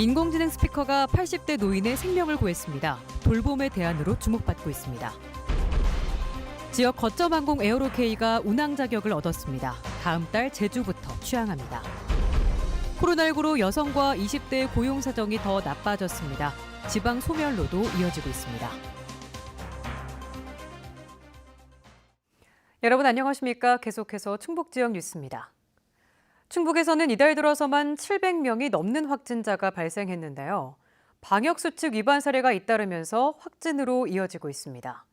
인공지능 스피커가 80대 노인의 생명을 구했습니다. 돌봄의 대안으로 주목받고 있습니다. 지역 거점 항공 에어로케이가 운항 자격을 얻었습니다. 다음 달 제주부터 취항합니다. 코로나19로 여성과 20대의 고용 사정이 더 나빠졌습니다. 지방 소멸로도 이어지고 있습니다. 여러분 안녕하십니까? 계속해서 충북 지역 뉴스입니다. 충북에서는 이달 들어서만 700명이 넘는 확진자가 발생했는데요. 방역수칙 위반 사례가 잇따르면서 확진으로 이어지고 있습니다.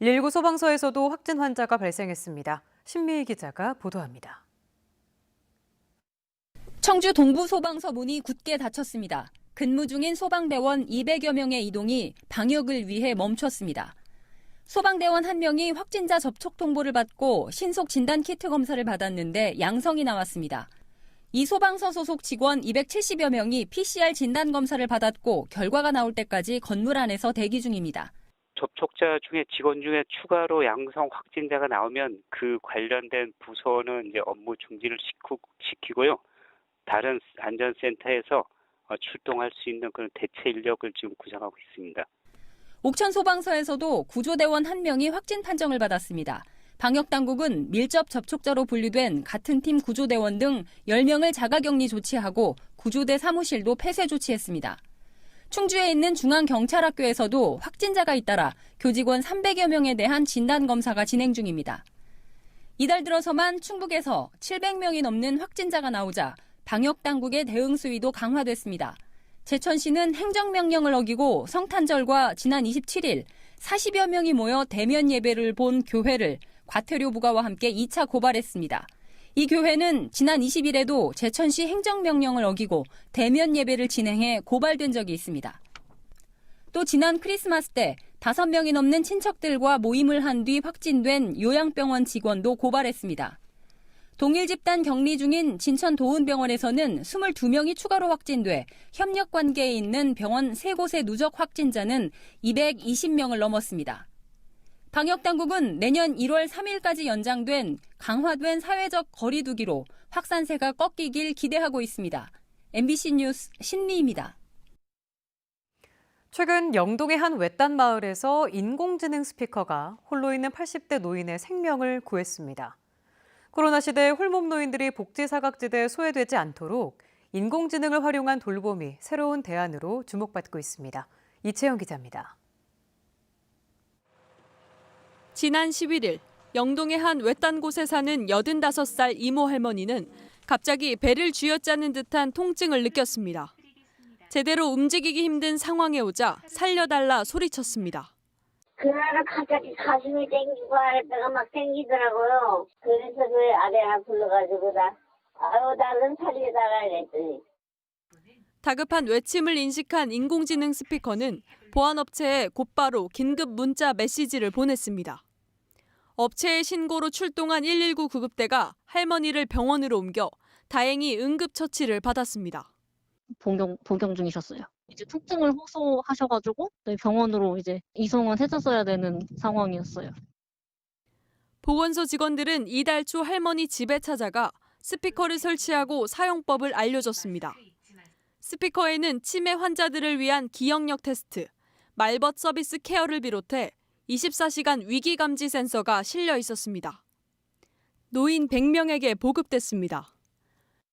119 소방서에서도 확진 환자가 발생했습니다. 신미희 기자가 보도합니다. 청주 동부 소방서 문이 굳게 닫혔습니다. 근무 중인 소방대원 200여 명의 이동이 방역을 위해 멈췄습니다. 소방대원 한 명이 확진자 접촉 통보를 받고 신속 진단 키트 검사를 받았는데 양성이 나왔습니다. 이 소방서 소속 직원 270여 명이 PCR 진단 검사를 받았고 결과가 나올 때까지 건물 안에서 대기 중입니다. 접촉자 중에 직원 중에 추가로 양성 확진자가 나오면 그 관련된 부서는 이제 업무 중지를 시키고, 시키고요. 다른 안전센터에서 어, 출동할 수 있는 그런 대체 인력을 지금 구성하고 있습니다. 옥천 소방서에서도 구조대원 한 명이 확진 판정을 받았습니다. 방역당국은 밀접 접촉자로 분류된 같은 팀 구조대원 등 10명을 자가격리 조치하고 구조대 사무실도 폐쇄 조치했습니다. 충주에 있는 중앙경찰학교에서도 확진자가 잇따라 교직원 300여 명에 대한 진단검사가 진행 중입니다. 이달 들어서만 충북에서 700명이 넘는 확진자가 나오자 방역당국의 대응 수위도 강화됐습니다. 제천 시는 행정명령을 어기고 성탄절과 지난 27일 40여 명이 모여 대면 예배를 본 교회를 과태료 부과와 함께 2차 고발했습니다. 이 교회는 지난 20일에도 제천시 행정명령을 어기고 대면 예배를 진행해 고발된 적이 있습니다. 또 지난 크리스마스 때 5명이 넘는 친척들과 모임을 한 뒤 확진된 요양병원 직원도 고발했습니다. 동일 집단 격리 중인 진천 도은병원에서는 22명이 추가로 확진돼 협력 관계에 있는 병원 3곳의 누적 확진자는 220명을 넘었습니다. 방역당국은 내년 1월 3일까지 연장된 강화된 사회적 거리두기로 확산세가 꺾이길 기대하고 있습니다. MBC 뉴스 신미입니다. 최근 영동의 한 외딴 마을에서 인공지능 스피커가 홀로 있는 80대 노인의 생명을 구했습니다. 코로나 시대에 홀몸 노인들이 복지 사각지대에 소외되지 않도록 인공지능을 활용한 돌봄이 새로운 대안으로 주목받고 있습니다. 이채영 기자입니다. 지난 11일 영동의 한 외딴 곳에 사는 85살 이모 할머니는 갑자기 배를 쥐어짜는 듯한 통증을 느꼈습니다. 제대로 움직이기 힘든 상황에 오자 살려달라 소리쳤습니다. 그날은 갑자기 가슴이 땡기고 아랫배가 막 땡기더라고요. 그래서 그 아내가 불러가지고 나, 아유, 나는 살려달라 이랬더니. 다급한 외침을 인식한 인공지능 스피커는 보안업체에 곧바로 긴급 문자 메시지를 보냈습니다. 업체의 신고로 출동한 119 구급대가 할머니를 병원으로 옮겨 다행히 응급처치를 받았습니다. 복용, 복용 중이셨어요. 이제 통증을 호소하셔가지고 저희 병원으로 이제 이송은 해줬어야 되는 상황이었어요. 보건소 직원들은 이달 초 할머니 집에 찾아가 스피커를 설치하고 사용법을 알려줬습니다. 스피커에는 치매 환자들을 위한 기억력 테스트, 말벗 서비스 케어를 비롯해 24시간 위기 감지 센서가 실려 있었습니다. 노인 100명에게 보급됐습니다.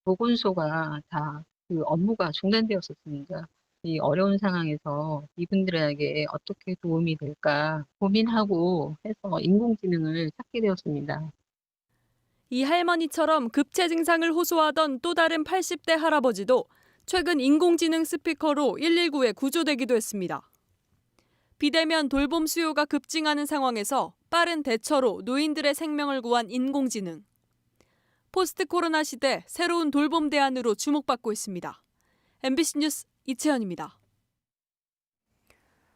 보건소가 다 그 업무가 중단되었었습니다. 이 어려운 상황에서 이분들에게 어떻게 도움이 될까 고민하고 해서 인공지능을 찾게 되었습니다. 이 할머니처럼 급체 증상을 호소하던 또 다른 80대 할아버지도 최근 인공지능 스피커로 119에 구조되기도 했습니다. 비대면 돌봄 수요가 급증하는 상황에서 빠른 대처로 노인들의 생명을 구한 인공지능. 포스트 코로나 시대 새로운 돌봄 대안으로 주목받고 있습니다. MBC 뉴스 이채연입니다.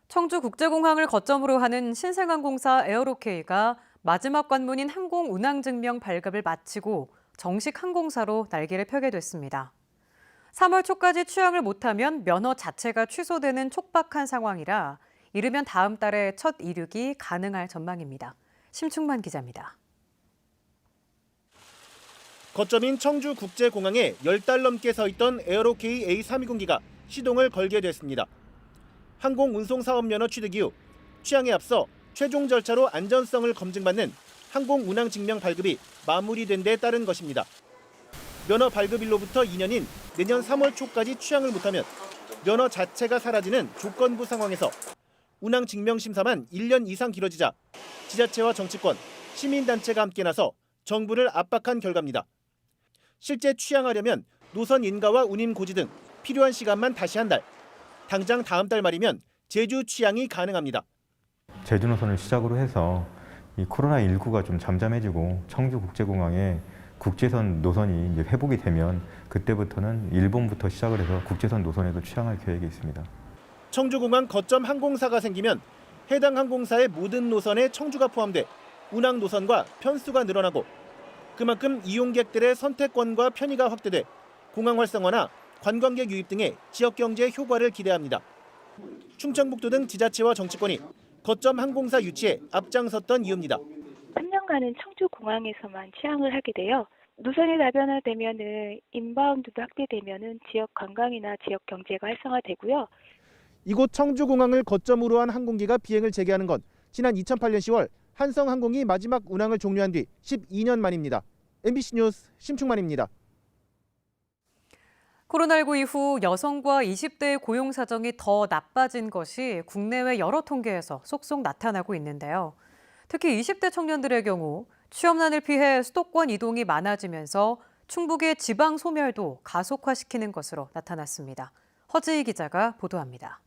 청주국제공항을 거점으로 하는 신생항공사 에어로케이가 마지막 관문인 항공 운항 증명 발급을 마치고 정식 항공사로 날개를 펴게 됐습니다. 3월 초까지 취항을 못하면 면허 자체가 취소되는 촉박한 상황이라 이르면 다음 달에 첫 이륙이 가능할 전망입니다. 심충만 기자입니다. 거점인 청주국제공항에 10달 넘게 서 있던 에어로케이 A320기가 시동을 걸게 됐습니다. 항공운송사업면허 취득 이후 취항에 앞서 최종 절차로 안전성을 검증받는 항공운항증명 발급이 마무리된 데 따른 것입니다. 면허 발급일로부터 2년인 내년 3월 초까지 취항을 못하면 면허 자체가 사라지는 조건부 상황에서 운항 증명 심사만 1년 이상 길어지자 지자체와 정치권, 시민단체가 함께 나서 정부를 압박한 결과입니다. 실제 취항하려면 노선 인가와 운임 고지 등 필요한 시간만 다시 한 달. 당장 다음 달 말이면 제주 취항이 가능합니다. 제주 노선을 시작으로 해서 이 코로나 19가 좀 잠잠해지고 청주 국제공항에 국제선 노선이 이제 회복이 되면 그때부터는 일본부터 시작을 해서 국제선 노선에도 취항할 계획이 있습니다. 청주공항 거점 항공사가 생기면 해당 항공사의 모든 노선에 청주가 포함돼 운항 노선과 편수가 늘어나고 그만큼 이용객들의 선택권과 편의가 확대돼 공항 활성화나 관광객 유입 등의 지역 경제 효과를 기대합니다. 충청북도 등 지자체와 정치권이 거점 항공사 유치에 앞장섰던 이유입니다. 3년간은 청주공항에서만 취항을 하게 돼요. 노선이 다변화되면은 인바운드도 확대되면은 지역 관광이나 지역 경제가 활성화되고요. 이곳 청주공항을 거점으로 한 항공기가 비행을 재개하는 건 지난 2008년 10월 한성항공이 마지막 운항을 종료한 뒤 12년 만입니다. MBC 뉴스 심충만입니다. 코로나19 이후 여성과 20대의 고용 사정이 더 나빠진 것이 국내외 여러 통계에서 속속 나타나고 있는데요. 특히 20대 청년들의 경우 취업난을 피해 수도권 이동이 많아지면서 충북의 지방 소멸도 가속화시키는 것으로 나타났습니다. 허지희 기자가 보도합니다.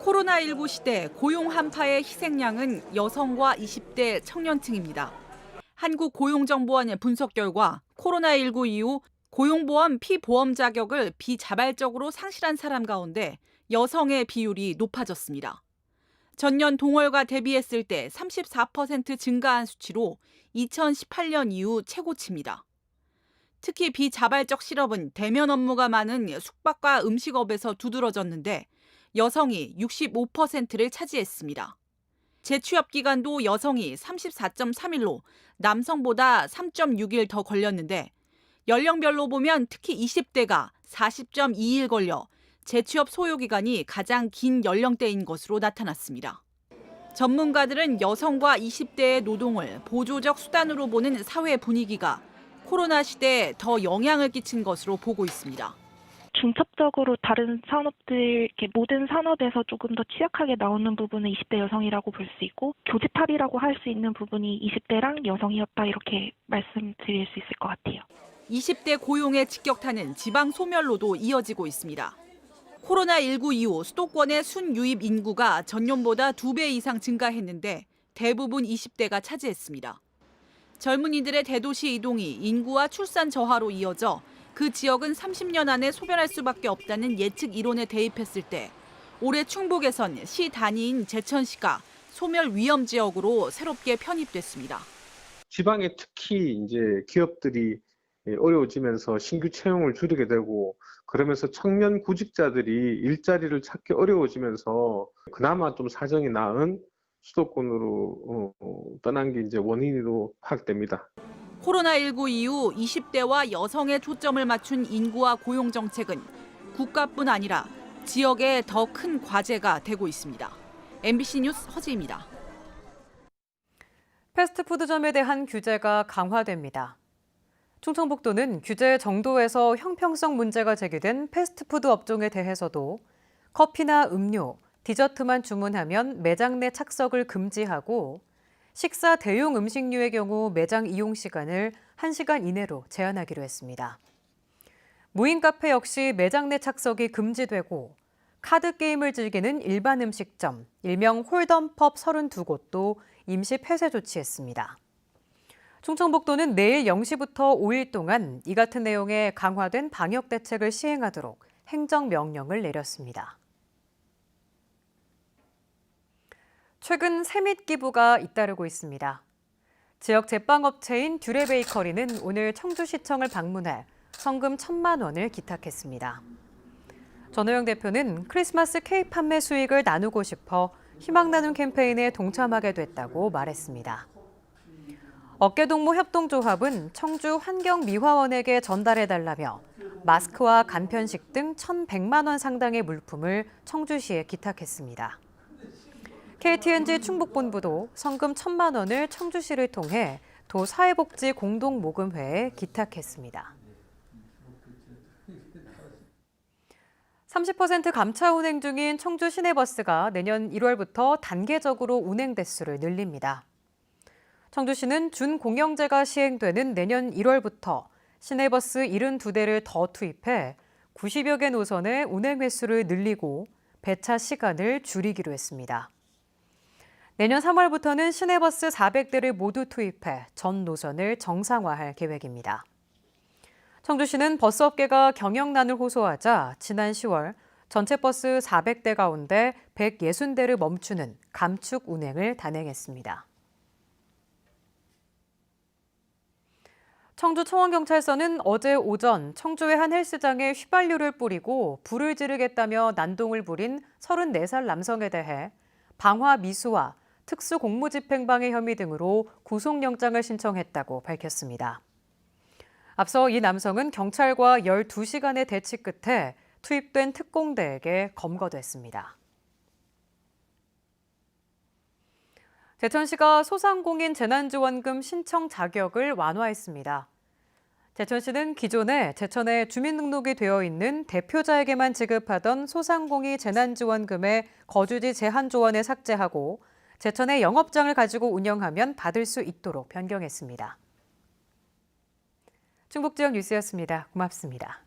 코로나19 시대 고용 한파의 희생양은 여성과 20대 청년층입니다. 한국고용정보원의 분석 결과 코로나19 이후 고용보험 피보험 자격을 비자발적으로 상실한 사람 가운데 여성의 비율이 높아졌습니다. 전년 동월과 대비했을 때 34% 증가한 수치로 2018년 이후 최고치입니다. 특히 비자발적 실업은 대면 업무가 많은 숙박과 음식업에서 두드러졌는데 여성이 65%를 차지했습니다. 재취업 기간도 여성이 34.3일로 남성보다 3.6일 더 걸렸는데 연령별로 보면 특히 20대가 40.2일 걸려 재취업 소요 기간이 가장 긴 연령대인 것으로 나타났습니다. 전문가들은 여성과 20대의 노동을 보조적 수단으로 보는 사회 분위기가 코로나 시대에 더 영향을 끼친 것으로 보고 있습니다. 중첩적으로 다른 산업들, 모든 산업에서 조금 더 취약하게 나오는 부분은 20대 여성이라고 볼 수 있고 교집합이라고 할 수 있는 부분이 20대랑 여성이었다 이렇게 말씀드릴 수 있을 것 같아요. 20대 고용의 직격탄은 지방 소멸로도 이어지고 있습니다. 코로나19 이후 수도권의 순유입 인구가 전년보다 2배 이상 증가했는데 대부분 20대가 차지했습니다. 젊은이들의 대도시 이동이 인구와 출산 저하로 이어져 그 지역은 30년 안에 소멸할 수밖에 없다는 예측 이론에 대입했을 때 올해 충북에선 시 단위인 제천시가 소멸 위험 지역으로 새롭게 편입됐습니다. 지방에 특히 이제 기업들이 어려워지면서 신규 채용을 줄이게 되고 그러면서 청년 구직자들이 일자리를 찾기 어려워지면서 그나마 좀 사정이 나은 수도권으로 어, 떠난 게 이제 원인으로 파악됩니다. 코로나19 이후 20대와 여성의 초점을 맞춘 인구와 고용 정책은 국가뿐 아니라 지역에 더 큰 과제가 되고 있습니다. MBC 뉴스 허지입니다. 패스트푸드점에 대한 규제가 강화됩니다. 충청북도는 규제 정도에서 형평성 문제가 제기된 패스트푸드 업종에 대해서도 커피나 음료, 디저트만 주문하면 매장 내 착석을 금지하고 식사 대용 음식류의 경우 매장 이용 시간을 1시간 이내로 제한하기로 했습니다. 무인 카페 역시 매장 내 착석이 금지되고 카드 게임을 즐기는 일반 음식점, 일명 홀덤펍 32곳도 임시 폐쇄 조치했습니다. 충청북도는 내일 0시부터 5일 동안 이 같은 내용의 강화된 방역 대책을 시행하도록 행정명령을 내렸습니다. 최근 세밋 기부가 잇따르고 있습니다. 지역 제빵업체인 듀레 베이커리는 오늘 청주시청을 방문해 성금 천만 원을 기탁했습니다. 전호영 대표는 크리스마스 케이크 판매 수익을 나누고 싶어 희망 나눔 캠페인에 동참하게 됐다고 말했습니다. 어깨동무 협동조합은 청주 환경미화원에게 전달해달라며 마스크와 간편식 등 1,100만 원 상당의 물품을 청주시에 기탁했습니다. KTNG 충북본부도 성금 1천만 원을 청주시를 통해 도 사회복지 공동모금회에 기탁했습니다. 30% 감차 운행 중인 청주 시내버스가 내년 1월부터 단계적으로 운행 대수를 늘립니다. 청주시는 준공영제가 시행되는 내년 1월부터 시내버스 72대를 더 투입해 90여 개 노선의 운행 횟수를 늘리고 배차 시간을 줄이기로 했습니다. 내년 3월부터는 시내버스 400대를 모두 투입해 전 노선을 정상화할 계획입니다. 청주시는 버스업계가 경영난을 호소하자 지난 10월 전체 버스 400대 가운데 160대를 멈추는 감축 운행을 단행했습니다. 청주청원경찰서는 어제 오전 청주의 한 헬스장에 휘발유를 뿌리고 불을 지르겠다며 난동을 부린 34살 남성에 대해 방화 미수와 특수공무집행방해 혐의 등으로 구속영장을 신청했다고 밝혔습니다. 앞서 이 남성은 경찰과 12시간의 대치 끝에 투입된 특공대에게 검거됐습니다. 제천시가 소상공인 재난지원금 신청 자격을 완화했습니다. 제천시는 기존에 제천에 주민등록이 되어 있는 대표자에게만 지급하던 소상공인 재난지원금의 거주지 제한 조건을 삭제하고 제천에 영업장을 가지고 운영하면 받을 수 있도록 변경했습니다. 충북지역 뉴스였습니다. 고맙습니다.